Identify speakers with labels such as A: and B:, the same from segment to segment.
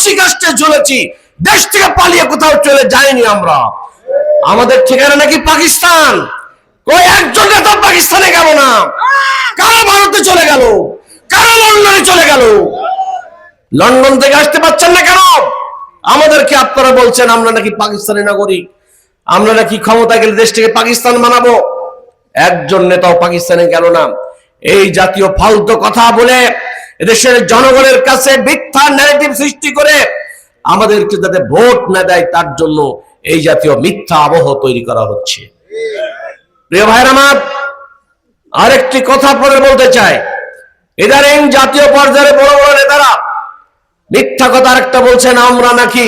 A: ফাঁসি কাষ্টে ঝুলেছি দেশ থেকে পালিয়ে কোথাও চলে যাইনি আমরা। আমাদের ঠিকানা নাকি পাকিস্তান? কই একজন নেতা পাকিস্তানে গেল না। কারা ভারতে চলে গেল, কারা লন্ডনে চলে গেল। লন্ডন থেকে আসতে পারছেন না কেন? আমাদেরকে আপনারা বলছেন, আমরা নাকি পাকিস্তানি নাগরিক? আমরা নাকি ক্ষমতা গেলে দেশটাকে পাকিস্তান বানাবো? একজন নেতাও পাকিস্তানে গেল না। এই জাতীয় ফালতু কথা বলে এদেশের জনগণের কাছে মিথ্যা ন্যারেটিভ সৃষ্টি করে আমাদেরকে যাতে ভোট না দেয়, তার জন্য এই জাতীয় মিথ্যা আবহ তৈরি করা হচ্ছে। প্রিয় ভাইয়ের আমার, আরেকটি কথা পরে বলতে চাই। ইদানিং জাতীয় পর্যায়ে বড় বড় নেতারা মিথ্যা কথা আরেকটা বলছেন, আমরা নাকি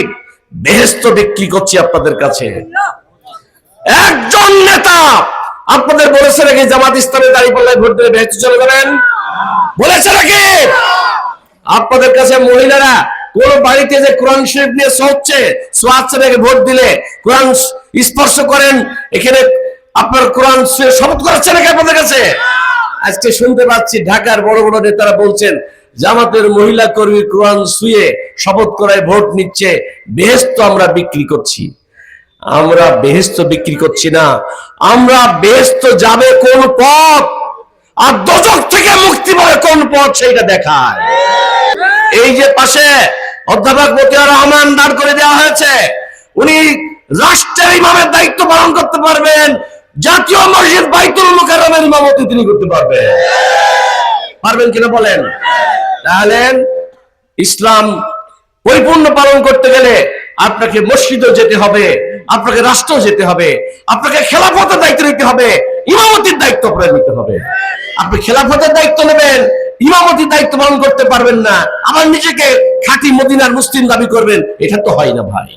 A: বেহেস্ত বিক্রি করছি আপনাদের কাছে। একজন নেতা আপনাদের বলেছে নাকি জামাত ইসলামে দাঁড়িয়ে পাল্লায় ভোট দিলে বেহেস্ত চলে যাবেন? বলেছে নাকি? আপনাদের কাছে মহিলারা কোন বাড়িতে যে কোরআন শরীফ নিয়ে সহচ্ছে সোয়াদ ভোট দিলে কোরআন স্পর্শ করেন, এখানে আপনার কোরআন শপথ করাচ্ছে নাকি আপনাদের কাছে? আজকে শুনতে পাচ্ছি ঢাকার বড় বড় নেতারা বলছেন, জামাতের মহিলা কর্মী কোরআন শুয়ে শপথ করায় ভোট নিচ্ছে বেহেস্ত আমরা বিক্রি করছি। আমরা বেহেস্ত বিক্রি করছি না। আমরা বেহেস্ত যাবে কোন পথ? আর দোজক থেকে মুক্তি পাবে কোন পথ সেইটা দেখায়। এই যে পাশে অধ্যাপক মতিয়ার রহমান দাঁড় করে দেওয়া হয়েছে, উনি রাষ্ট্রের ইমামের দায়িত্ব পালন করতে পারবেন, জাতীয় মসজিদ বাইতুল মুকাররমের ইমামতি তিনি করতে পারবেন। পারবেন কিনা বলেন? তাহলে ইসলাম পরিপূর্ণ পালন করতে গেলে আপনাকে মসজিদও যেতে হবে, আপনাকে রাষ্ট্র যেতে হবে, আপনাকে খেলাফতের দায়িত্ব নিতে হবে, ইমামতির দায়িত্ব আপনাকে নিতে হবে। আপনি খেলাফতের দায়িত্ব নেবেন, ইমামতির দায়িত্ব পালন করতে পারবেন না। আবার নিজেকে খাঁটি মদিনার মুসলিম দাবি করবেন, এটা তো হয় না ভাই।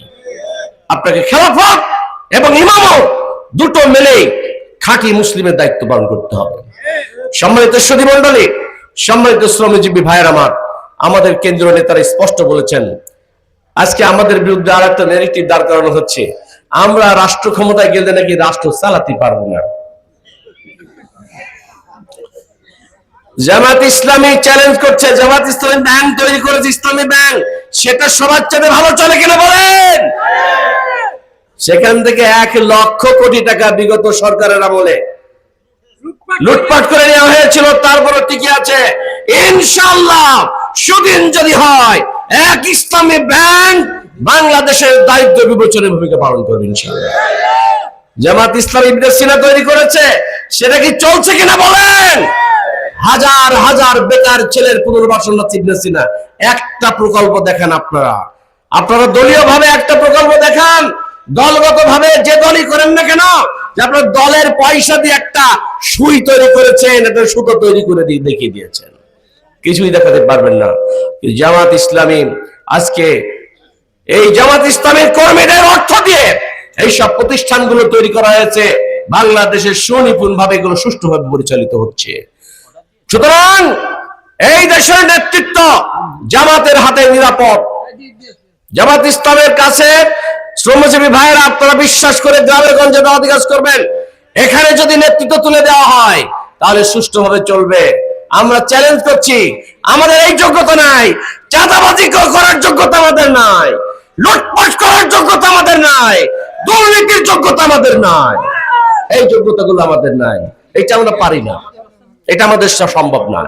A: আপনাকে খেলাফত এবং ইমামত দুটো মিলে খাঁটি মুসলিমের দায়িত্ব পালন করতে হবে। সম্মানিত সুদী মন্ডলী সম্মানিত শ্রমজীবী ভাইয়ের আমার, আমাদের কেন্দ্রীয় নেতারা স্পষ্ট বলেছেন, আজকে আমাদের বিরুদ্ধে আর একটা নেগেটিভ দাঁড় করানো হচ্ছে। আমরা রাষ্ট্র ক্ষমতায় গেলে নাকি রাষ্ট্র চালাতে পারব না। জামাত ইসলামী চ্যালেঞ্জ করছে, জামাত ইসলামী ব্যাংক তৈরি করেছে, ইসলামী ব্যাংক সেটা সবার চেয়ে ভালো চলে কিনা বলেন? সেখান থেকে এক লক্ষ কোটি টাকা বিগত সরকারের আমলে লুটপাট করে নেওয়া হয়েছিল তারপরে টিকে আছে। ইনশাল্লাহ সুদিন যদি হয়, এক ইসলামী ব্যাংক বাংলাদেশের দায়িত্ব বিবেচনের ভূমিকা পালন করবে ইনশাল্লাহ জামাত ইসলামী বিদেশিনা তৈরি করেছে, সেটা কি চলছে কিনা বলেন? হাজার হাজার বেকার ছেলের পুনর্বাসন চিবনেছি না একটা প্রকল্প দেখেন আপনারা। আপনারা দলীয় ভাবে একটা প্রকল্প দেখান। দলগত ভাবে যে দলই করেন না কেন, যে আপনার দলের পয়সা দিয়ে একটা সুই তৈরি করেছেন, একটা সুতো তৈরি করে দিয়ে দেখিয়ে দিয়েছেন। কিছুই দেখাতে পারবেন না। জামাত ইসলামী আজকে এই জামাত ইসলামের কর্মীদের অর্থ দিয়ে এই সব প্রতিষ্ঠানগুলো তৈরি করা হয়েছে। বাংলাদেশের সুনিপুণ ভাবে এগুলো সুষ্ঠুভাবে পরিচালিত হচ্ছে। সুতরাং এই দেশের নেতৃত্ব জামাতের হাতে নিরাপদ। জামাত ইসলামের কাছে শ্রমজীবী ভাইয়েরা, আপনারা বিশ্বাস করে গ্রামের গঞ্জে কাজ করবেন। এখানে যদি নেতৃত্ব তুলে দেওয়া হয়, তাহলে সুষ্ঠুভাবে চলবে। আমরা চ্যালেঞ্জ করছি, আমাদের এই যোগ্যতা নাই, চাঁদাবাজি করার যোগ্যতা আমাদের নাই, লুটপাট করার যোগ্যতা আমাদের নাই, দুর্নীতির যোগ্যতা আমাদের নাই। এই যোগ্যতাগুলো আমাদের নাই এটা আমরা পারি না। এটা আমাদের সম্ভব না